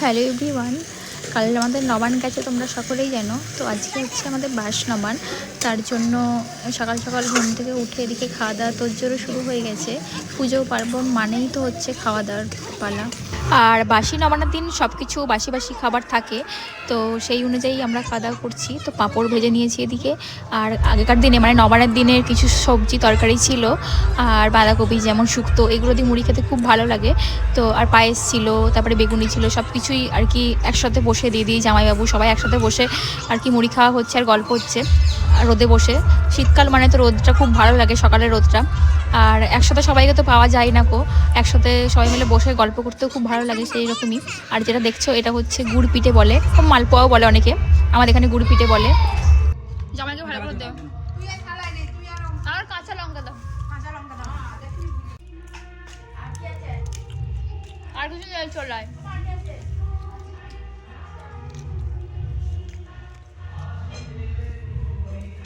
Hello everyone, কাল আমাদের নবান গেছে, তোমরা সকলেই জানো। তো আজকে হচ্ছে আমাদের বাস নবান তার জন্য সকাল সকাল ঘুম থেকে উঠে এদিকে খাওয়া দাওয়া তোর জোরও শুরু হয়ে গেছে। পুজো পার্বণ মানেই তো হচ্ছে খাওয়া দাওয়ার পালা। আর বাসি নবানের দিন সব কিছু বাসি বাসি খাবার থাকে, তো সেই অনুযায়ী আমরা খাওয়া দাওয়া করছি। তো পাঁপড় ভেজে নিয়েছি এদিকে। আর আগেকার দিনে মানে নবানের দিনের কিছু সবজি তরকারি ছিল, আর বাঁধাকপি যেমন শুক্তো, এগুলো দিয়ে মুড়ি খেতে খুব ভালো লাগে। তো আর পায়েস ছিল, তারপরে বেগুনি ছিল সব কিছুই আর কি একসাথে বসে দিয়ে দিই জামাইবাবু, সবাই একসাথে বসে আর কি মুড়ি খাওয়া হচ্ছে আর গল্প হচ্ছে। রোদে বসে। শীতকাল মানে তো রোদটা খুব ভালো লাগে, সকালের রোদটা। আর একসাথে সবাইকে তো পাওয়া যায় না কো একসাথে সবাই মিলে বসে গল্প করতেও খুব ভালো লাগে সেই রকমই আর যেটা দেখছ এটা হচ্ছে গুড় পিঠে বলে, খুব মালপোয়াও বলে অনেকে। আমাদের এখানে গুড় পিঠে বলে। জামাইকে ভালো করে আর আর কিছু চলে